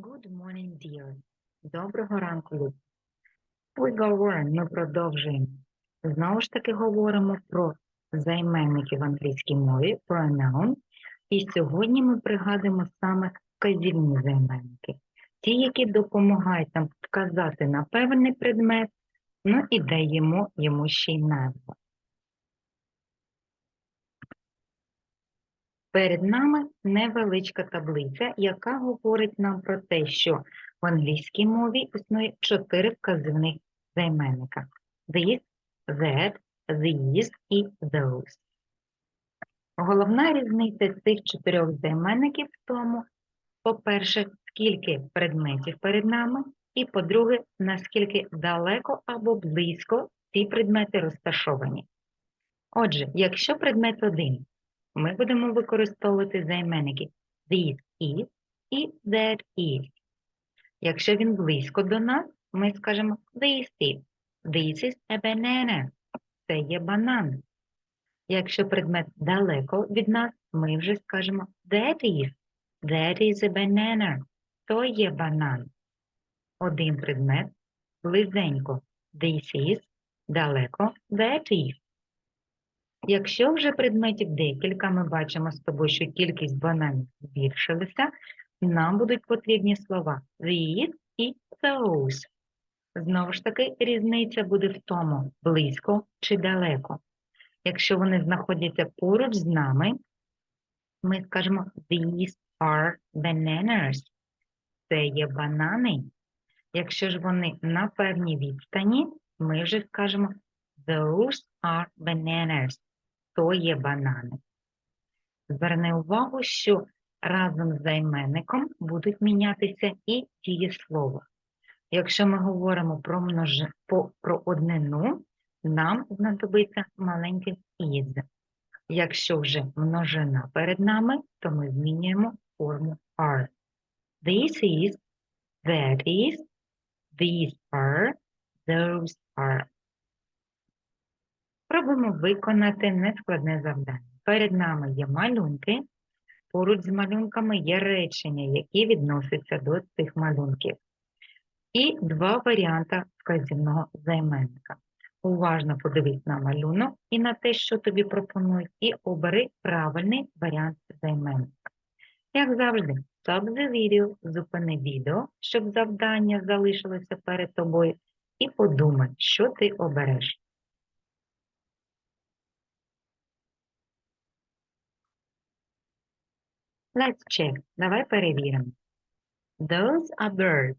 Good morning, dear. Доброго ранку, Люд. We go on. Ми продовжуємо. Знову ж таки говоримо про займенники в англійській мові, pronoun. І сьогодні ми пригадуємо саме вказівні займенники. Ті, які допомагають нам вказати на певний предмет, ну і даємо йому ще й назву. Перед нами невеличка таблиця, яка говорить нам про те, що в англійській мові існує чотири вказівних займенника: this, that, these і those. Головна різниця цих чотирьох займенників в тому, по-перше, скільки предметів перед нами, і по-друге, наскільки далеко або близько ці предмети розташовані. Отже, якщо предмет один, ми будемо використовувати займенники this is і that is. Якщо він близько до нас, ми скажемо this is. This is a banana. Це є банан. Якщо предмет далеко від нас, ми вже скажемо that is. That is a banana. То є банан. Один предмет близенько. This is далеко. That is. Якщо вже предметів декілька, ми бачимо з тобою, що кількість бананів збільшилася, нам будуть потрібні слова these і those. Знову ж таки, різниця буде в тому, близько чи далеко. Якщо вони знаходяться поруч з нами, ми скажемо these are bananas. Це є банани. Якщо ж вони на певній відстані, ми вже скажемо those are bananas то є банани. Зверни увагу, що разом з займенником будуть мінятися і дієслова. Якщо ми говоримо про, множ... про однину, нам знадобиться маленький is. Якщо вже множина перед нами, то ми змінюємо форму are. This is, that is, these are, those are. Спробуємо виконати нескладне завдання. Перед нами є малюнки, поруч з малюнками є речення, які відносяться до цих малюнків. І два варіанти вказівного займенника. Уважно подивись на малюнок і на те, що тобі пропонують, і обери правильний варіант займенника. Як завжди, stop the video, зупини відео, щоб завдання залишилося перед тобою, і подумай, що ти обереш. Let's check. Давай перевіримо. Those are birds.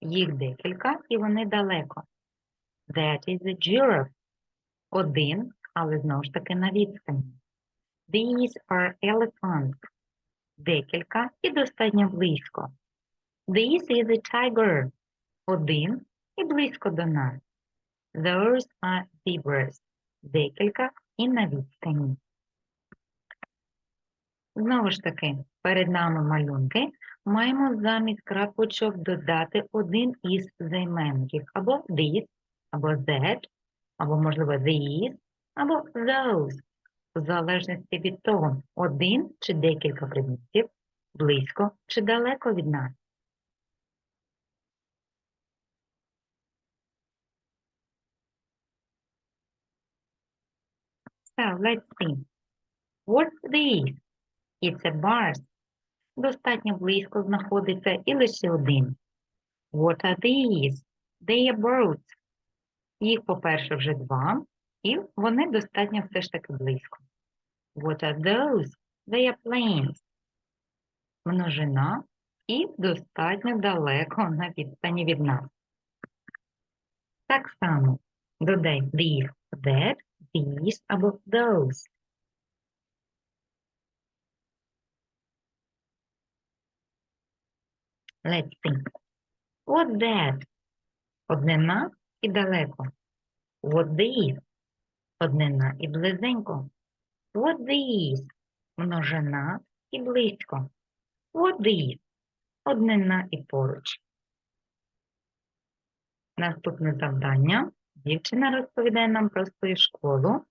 Їх декілька, і вони далеко. That is a giraffe. Один, але знову ж таки на відстані. These are elephants. Декілька і достатньо близько. This is a tiger. Один і близько до нас. Those are zebras. Декілька і на відстані. Знову ж таки, перед нами малюнки. Маємо замість крапочок додати один із займенників. Або this, або that, або, можливо, these, або those. В залежності від того, один чи декілька предметів, близько чи далеко від нас. So, let's see. What's this? It's a bars. Достатньо близько знаходиться і лише один. What are these? They are birds. Їх, по-перше, вже два, і вони достатньо все ж таки близько. What are those? They are planes. Множина і достатньо далеко на відстані від нас. Так само додай these, that, these або those. Let's think. What that? Однина і далеко. What these? Однина і близенько. What these? Множина і близько. What these? Однина і поруч. Наступне завдання. Дівчина розповідає нам про свою школу.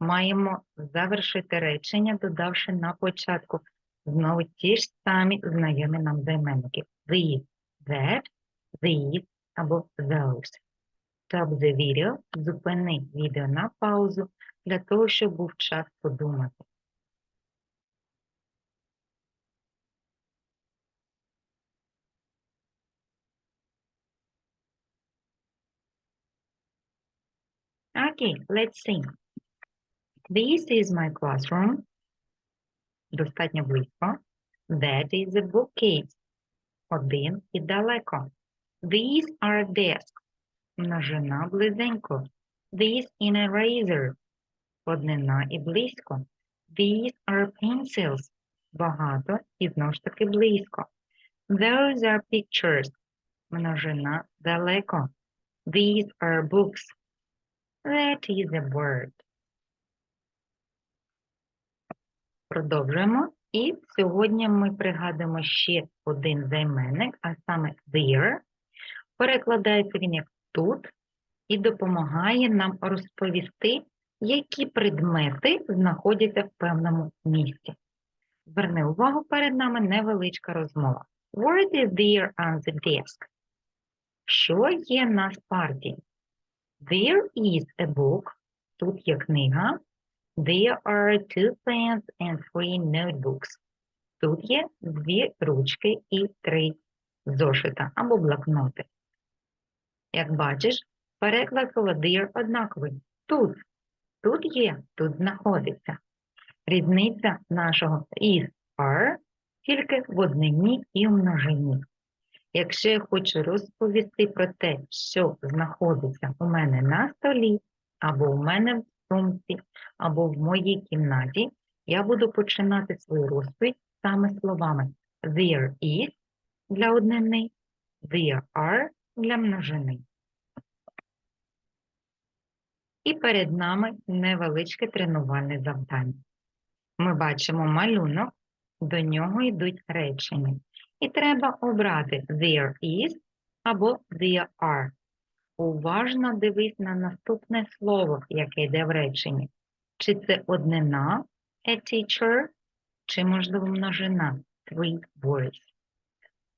Маємо завершити речення, додавши на початку знову ті ж самі знайомі нам займенники. The, that, these або those. Stop the video, зупини відео на паузу для того, щоб був час подумати. Okay, let's see. This is my classroom. Достатньо близько. That is a bookcase. Один і далеко. These are desks. Множина близенько. These in a razor. Однина і близько. These are pencils. Багато і знову ж таки близько. Those are pictures. Множина далеко. These are books. That is a word. Продовжуємо. І сьогодні ми пригадуємо ще один займенник, а саме there. Перекладається він як тут і допомагає нам розповісти, які предмети знаходяться в певному місці. Зверни увагу, перед нами невеличка розмова. What is there on the desk? Що є на спарті? There is a book. Тут є книга. There are two pens and three notebooks. Тут є дві ручки і три зошита або блокноти. Як бачиш, переклад there однаковий. Тут. Тут є, тут знаходиться. Різниця нашого is are тільки в однині і в множині. Якщо я хочу розповісти про те, що знаходиться у мене на столі, або у мене в сумці, або в моїй кімнаті, я буду починати свою розповідь саме словами there is для однини, there are для множини. І перед нами невеличке тренувальне завдання. Ми бачимо малюнок, до нього йдуть речення. І треба обрати there is або there are. Уважно дивись на наступне слово, яке йде в реченні. Чи це однина a teacher, чи, можливо, множина three words.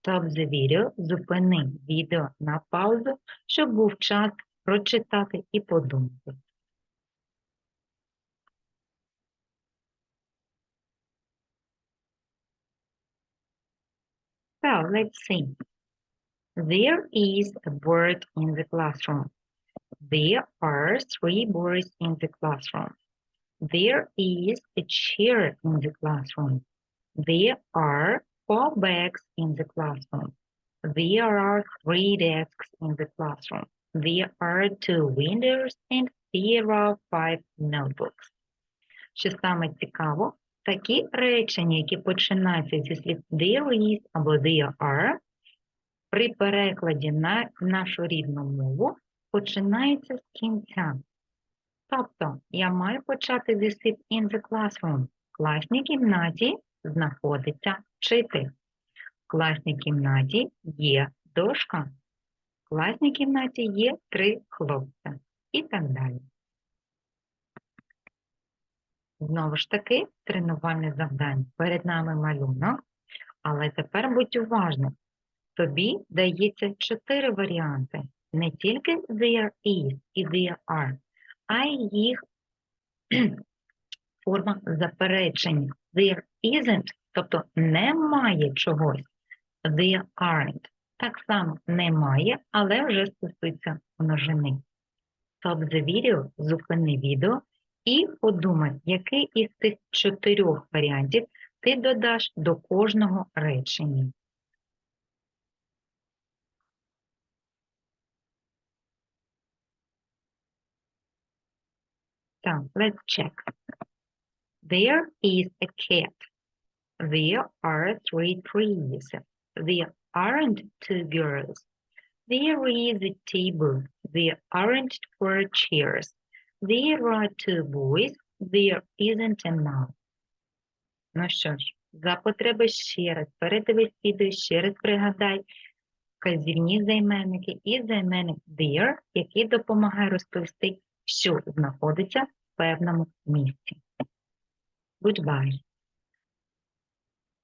Stop the video, зупини відео на паузу, щоб був час прочитати і подумати. So, let's see. There is a bird in the classroom. There are three boys in the classroom. There is a chair in the classroom. There are four bags in the classroom. There are three desks in the classroom. There are two windows and there are five notebooks. Що саме цікаво, такі речення, які починаються зі слів there is або there are, при перекладі на нашу рідну мову починається з кінця. Тобто, я маю почати зі слів in the classroom. В класній кімнаті знаходиться вчитель. В класній кімнаті є дошка. В класній кімнаті є три хлопця. І так далі. Знову ж таки, тренувальне завдання. Перед нами малюнок, але тепер будь уважним. Тобі дається чотири варіанти. Не тільки there is і there are, а й їх форма заперечення. There isn't, тобто немає чогось. There aren't. Так само немає, але вже стосується множини. Stop the video, зупини відео і подумай, який із цих чотирьох варіантів ти додаш до кожного речення. So let's check. There is a cat. There are three trees. There aren't two girls. There is a table. There aren't four chairs. There are two boys. There isn't a mouse. Ну що ж, за потреби ще раз передивись відео, ще раз пригадай вказівні займенники і займенник there, який допомагає розповісти, що знаходиться в певному місці. Goodbye.